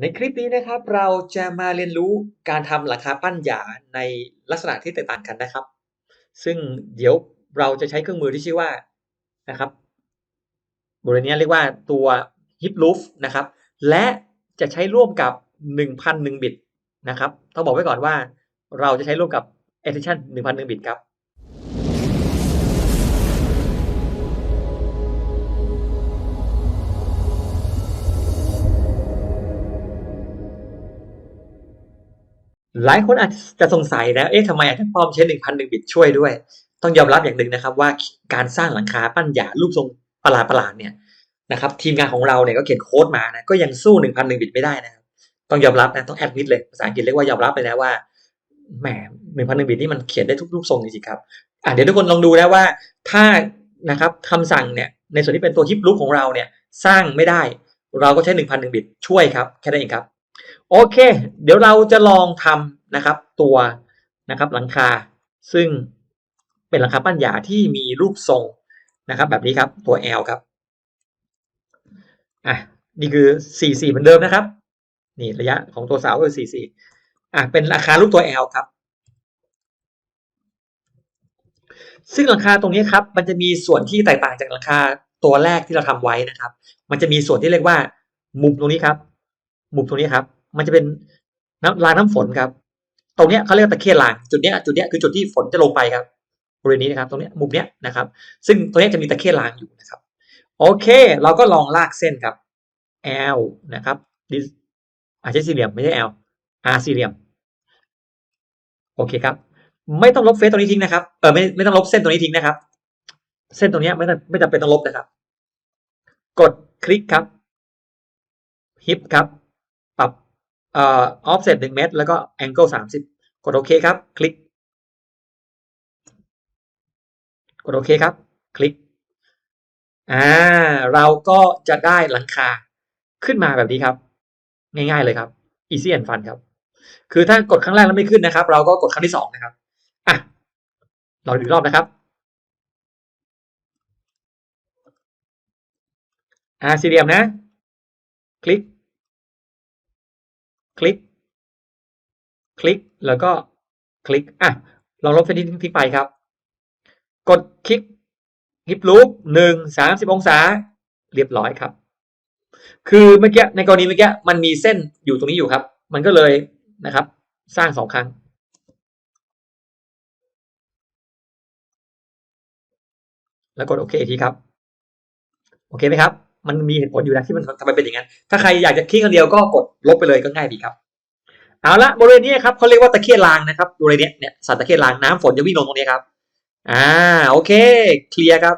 ในคลิปนี้นะครับเราจะมาเรียนรู้การทำหลังคาปั้นหยาในลักษณะที่แตกต่างกันนะครับ ซึ่งเดี๋ยวเราจะใช้เครื่องมือที่ชื่อว่านะครับบริเวณนี้เรียกว่าตัว hip roof นะครับ และจะใช้ร่วมกับ 1,001 บิตนะครับ ต้องบอกไว้ก่อนว่าเราจะใช้ร่วมกับ edition 1,001 บิตครับ หลายคนอาจจะสงสัยนะเอ๊ะทำไมอาจารย์ป้อมใช้1,001บิตช่วยด้วย ต้องยอมรับอย่างหนึ่งนะครับ ว่าการสร้างหลังคาปั้นหยารูปทรงประหลาดๆเนี่ยนะครับ ทีมงานของเราเนี่ยก็เขียนโค้ดมานะก็ยังสู้1,001บิตไม่ได้นะครับ ต้องยอมรับนะต้องแอดมิดเลยภาษาอังกฤษเรียกว่ายอมรับเลยนะว่าแหม1,001บิตนี่มันเขียนได้ทุกรูปทรงจริงๆครับอะเดี๋ยวทุกคนลองดูนะว่าถ้านะครับคำสั่งเนี่ยในส่วนที่เป็นตัวฮิปลุกของเราเนี่ยสร้างไม่ได้ เราก็ใช้1,001บิตช่วยครับแค่นั้นเองครับ โอเค เดี๋ยวเราจะลองทำนะครับตัวนะครับหลังคา ซึ่งเป็นหลังคาปั้นหยาที่มีรูปทรงนะครับ แบบนี้ครับตัว L ครับอะนี่คือ 44 เหมือนเดิมนะครับ นี่ระยะของตัวเสาคือ44อะเป็นราคารูปตัว L ครับ ซึ่งหลังคาตรงนี้ครับ มันจะมีส่วนที่แตกต่างจากหลังคาตัวแรกที่เราทำไว้นะครับ มันจะมีส่วนที่เรียกว่า มุมตรงนี้ครับ มุมตรงนี้ครับ มันจะเป็นน้ำรางน้ำฝนครับ ตรงเนี้ยเขาเรียกตะเคียนรางจุดเนี้ยจุดเนี้ยคือจุดที่ฝนจะลงไปครับบริเวณนี้นะครับตรงเนี้ยมุมเนี้ยนะครับ ซึ่งตรงเนี้ยจะมีตะเคียนรางอยู่นะครับ โอเค เราก็ลองลากเส้นครับ L นะครับดิอาจจะสี่เหลี่ยมไม่ใช่ L R สี่เหลี่ยมโอเคครับ ไม่ต้องลบเฟซตรงนี้ทิ้งนะครับเออไม่ไม่ต้องลบเส้นตรงนี้ทิ้งนะครับ เส้นตรงเนี้ยไม่ต้องไม่จำเป็นต้องลบนะครับ กดคลิกครับฮิปครับ เอ่อ offset 1เมตร แล้วก็ angle 30กดโอเคครับ คลิก กดโอเคครับ คลิกอ่าเราก็จะได้หลังคาขึ้นมาแบบนี้ครับ ง่ายๆเลยครับ easy and fun ครับ คือถ้ากดครั้งแรกแล้วไม่ขึ้นนะครับ เราก็กดครั้งที่สองนะครับอะเราดูอีกรอบนะครับอ่าสี่เหลี่ยมนะ คลิก คลิก คลิกแล้วก็คลิกอะลองลบเส้นที่ทิ้งไปครับ กดคลิกฮิปลูปหนึ่งสามสิบองศา เรียบร้อยครับ คือเมื่อกี้ในกรณีเมื่อกี้มันมีเส้นอยู่ตรงนี้อยู่ครับ มันก็เลยนะครับ สร้างสองครั้งแล้วกดโอเคทีครับ โอเคไหมครับ มันมีเหตุผลอยู่นะที่มันทำไมเป็นอย่างนั้น ถ้าใครอยากจะคลิกคนเดียวก็กดลบไปเลยก็ง่ายดีครับ เอาละบริเวณนี้ครับเขาเรียกว่าตะเคียนรางนะครับบริเวณนี้เนี่ยสัตว์ตะเคียนรางน้ำฝนจะวิ่งลงตรงนี้ครับ อ่าโอเค เคลียร์ครับ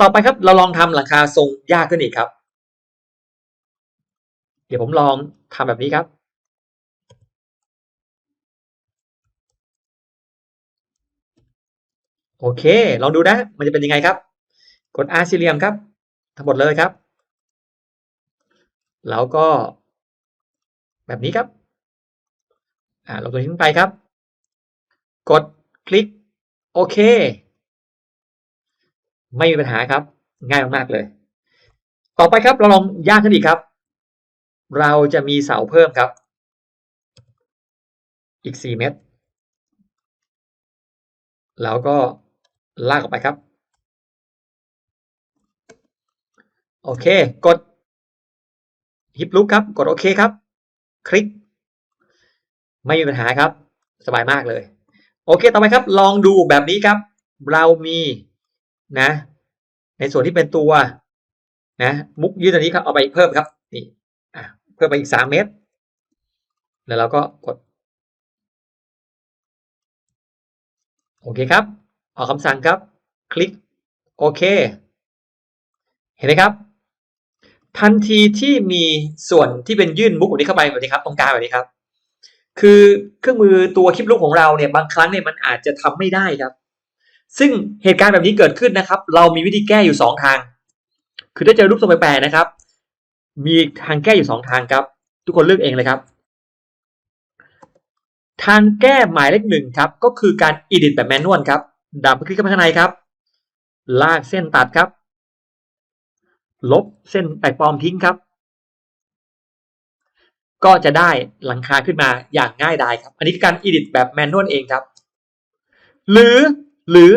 ต่อไปครับเราลองทำหลังคาทรงยากขึ้นอีกครับ เดี๋ยวผมลองทำแบบนี้ครับโอเค ลองดูนะ มันจะเป็นยังไงครับ กด R สี่เหลี่ยมครับ ทั้งหมดเลยครับ แล้วก็แบบนี้ครับอ่าลงตัวนี้ขึ้นไปครับ กดคลิกโอเค ไม่มีปัญหาครับ ง่ายมากๆเลย ต่อไปครับเราลองยากขึ้นอีกครับ เราจะมีเสาเพิ่มครับ อีก 4 เมตร แล้วก็ลากออกไปครับ โอเค กดฮิปลุกครับ กดโอเคครับ คลิก ไม่มีปัญหาครับ สบายมากเลย โอเค ต่อไปครับ ลองดูแบบนี้ครับ เรามีนะ ในส่วนที่เป็นตัว นะ มุกยืดอันนี้ครับ เอาไปเพิ่มครับ นี่เพิ่มไปอีกสามเมตร แล้วเราก็กด โอเคครับ ออกคำสั่งครับ คลิก โอเค เห็นไหมครับ ทันทีที่มีส่วนที่เป็นยื่นมุกแบบนี้เข้าไปแบบนี้ครับ ตรงกลางแบบนี้ครับ คือเครื่องมือตัวคลิปลูกของเราเนี่ยบางครั้งเนี่ยมันอาจจะทำไม่ได้ครับ ซึ่งเหตุการณ์แบบนี้เกิดขึ้นนะครับ เรามีวิธีแก้อยู่สองทาง คือถ้าเจอรูปทรงแปลกๆนะครับ มีทางแก้อยู่สองทางครับ ทุกคนเลือกเองเลยครับ ทางแก้หมายเลขหนึ่งครับ ก็คือการ edit แบบแมนนวลครับดับคลิกเข้าไปข้างในครับ ลากเส้นตัดครับ ลบเส้นแปลกปลอมทิ้งครับ ก็จะได้หลังคาขึ้นมาอย่างง่ายดายครับ อันนี้การ edit แบบแมนนวลเองครับ หรือหรือ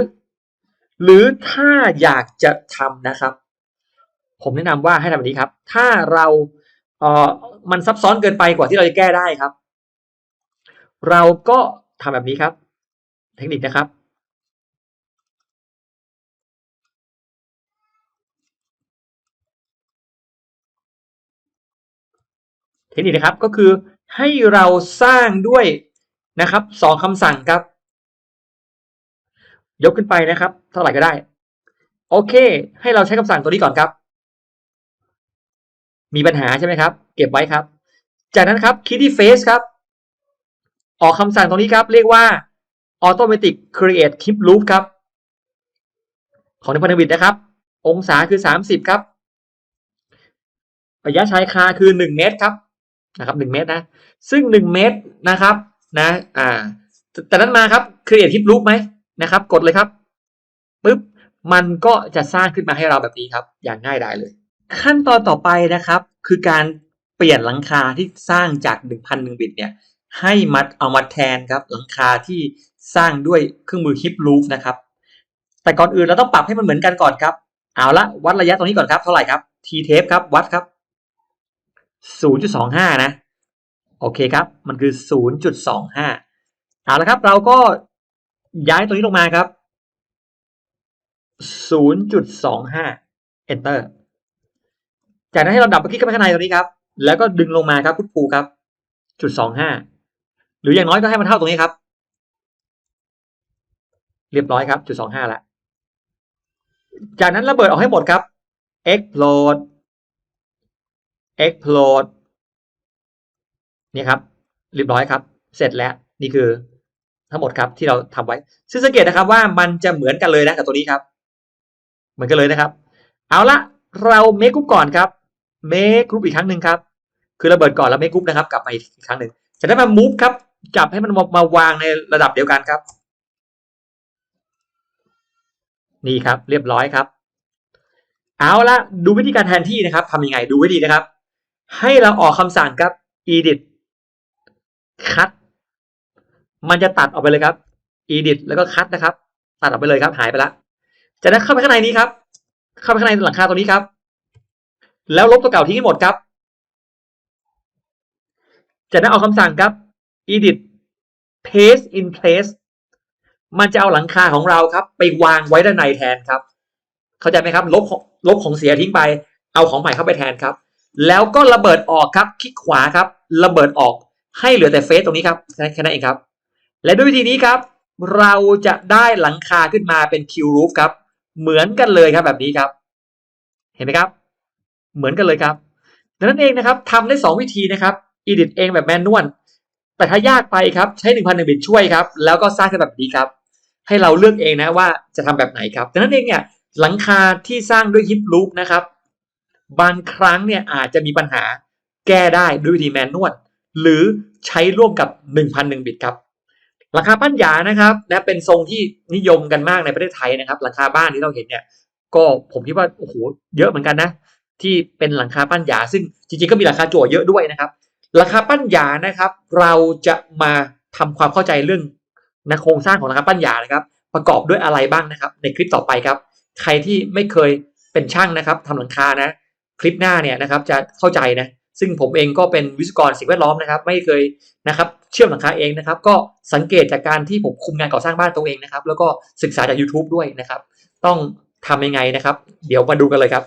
หรือถ้าอยากจะทำนะครับ ผมแนะนำว่าให้ทำแบบนี้ครับ ถ้าเราเออมันซับซ้อนเกินไปกว่าที่เราจะแก้ได้ครับ เราก็ทำแบบนี้ครับ เทคนิคนะครับ ทคนิคนะครับก็คือให้เราสร้างด้วยนะครับสองคำสั่งครับ ยกขึ้นไปนะครับ เท่าไหร่ก็ได้ โอเค ให้เราใช้คำสั่งตัวนี้ก่อนครับ มีปัญหาใช่ไหมครับ เก็บไว้ครับ จากนั้นครับคลิกที่ face ครับ ออกคำสั่งตรงนี้ครับ เรียกว่า automatic create clip loop ครับ ของในพันธมิตรนะครับ องศาคือ 30 ครับระยะชายคาคือ 1 เมตรครับ นะครับ1เมตรนะ ซึ่ง1เมตรนะครับนะอ่าแต่นั้นมาครับ create clip loop ไหมนะครับ กดเลยครับปึ๊บมันก็จะสร้างขึ้นมาให้เราแบบนี้ครับ อย่างง่ายดายเลย ขั้นตอนต่อไปนะครับ คือการเปลี่ยนหลังคาที่สร้างจาก1,001บิตเนี่ย ให้มัดเอามาแทนครับ หลังคาที่สร้างด้วยเครื่องมือ hip loop นะครับ แต่ก่อนอื่นเราต้องปรับให้มันเหมือนกันก่อนครับ เอาละวัดระยะตรงนี้ก่อนครับ เท่าไหร่ครับ t tape ครับวัดครับ 0.25 นะ โอเคครับ มันคือ 0.25 เอาละครับ เราก็ย้ายตัวนี้ลงมาครับ 0.25 enter จากนั้นให้เราดับไปคลิกเข้าไปข้างในตรงนี้ครับ แล้วก็ดึงลงมาครับพุทภูครับ จุดสองห้า หรืออย่างน้อยก็ให้มันเท่าตรงนี้ครับ เรียบร้อยครับ จุดสองห้าแล้วจากนั้นระเบิดออกให้หมดครับ explode explode นี่ครับเรียบร้อยครับ เสร็จแล้วนี่คือทั้งหมดครับที่เราทำไว้ ซึ่งสังเกตนะครับว่ามันจะเหมือนกันเลยนะกับตัวนี้ครับ เหมือนกันเลยนะครับ เอาละเราเมคกรุ๊ปก่อนครับเมคกรุ๊ปอีกครั้งหนึ่งครับ คือระเบิดก่อนแล้วเมคกรุ๊ปนะครับ กลับมาอีกครั้งหนึ่งจากนั้นมามูฟครับจับให้มันมาวางในระดับเดียวกันครับ นี่ครับ เรียบร้อยครับ เอาละดูวิธีการแทนที่นะครับทำยังไงดูไว้ดีนะครับ ให้เราออกคำสั่งครับ edit cut มันจะตัดออกไปเลยครับ edit แล้วก็ cut นะครับ ตัดออกไปเลยครับ หายไปละจากนั้นเข้าไปข้างในนี้ครับ เข้าไปข้างในหลังคาตัวนี้ครับ แล้วลบตัวเก่าทิ้งให้หมดครับ จากนั้นเอาคำสั่งครับ edit paste in place มันจะเอาหลังคาของเราครับ ไปวางไว้ด้านในแทนครับ เข้าใจไหมครับ ลบของลบของเสียทิ้งไป เอาของใหม่เข้าไปแทนครับ แล้วก็ระเบิดออกครับคลิกขวาครับระเบิดออกให้เหลือแต่เฟซตรงนี้ครับแค่นั้นเองครับ และด้วยวิธีนี้ครับ เราจะได้หลังคาขึ้นมาเป็นคิวรูฟครับ เหมือนกันเลยครับแบบนี้ครับ เห็นไหมครับ เหมือนกันเลยครับดังนั้นเองนะครับทำได้ 2 วิธีนะครับ edit เองแบบแมนนวลแต่ถ้ายากไปครับใช้1,001บิตช่วยครับ แล้วก็สร้างขึ้นแบบนี้ครับ ให้เราเลือกเองนะว่าจะทำแบบไหนครับดังนั้นเองเนี่ยหลังคาที่สร้างด้วยฮิปลูปนะครับ บางครั้งเนี่ยอาจจะมีปัญหาแก้ได้ด้วยวิธีแมนนวลหรือใช้ร่วมกับ 1,001 บิตครับหลังคาปั้นหยานะครับนะเป็นทรงที่นิยมกันมากในประเทศไทยนะครับหลังคาบ้านที่เราเห็นเนี่ย ก็ผมคิดว่าโอ้โหเยอะเหมือนกันนะ ที่เป็นหลังคาปั้นหยา ซึ่งจริงๆก็มีหลังคาจั่วเยอะด้วยนะครับหลังคาปั้นหยานะครับ เราจะมาทำความเข้าใจเรื่องนะโครงสร้างของหลังคาปั้นหยานะครับ ประกอบด้วยอะไรบ้างนะครับ ในคลิปต่อไปครับ ใครที่ไม่เคยเป็นช่างนะครับทำหลังคานะ คลิปหน้าเนี่ยนะครับจะเข้าใจนะซึ่งผมเองก็เป็นวิศวกรสิ่งแวดล้อมนะครับ ไม่เคยนะครับเชื่อมหลังคาเองนะครับ ก็สังเกตจากการที่ผมคุมงานก่อสร้างบ้านตัวเองนะครับ แล้วก็ศึกษาจาก YouTube ด้วยนะครับ ต้องทำยังไงนะครับ เดี๋ยวมาดูกันเลยครับ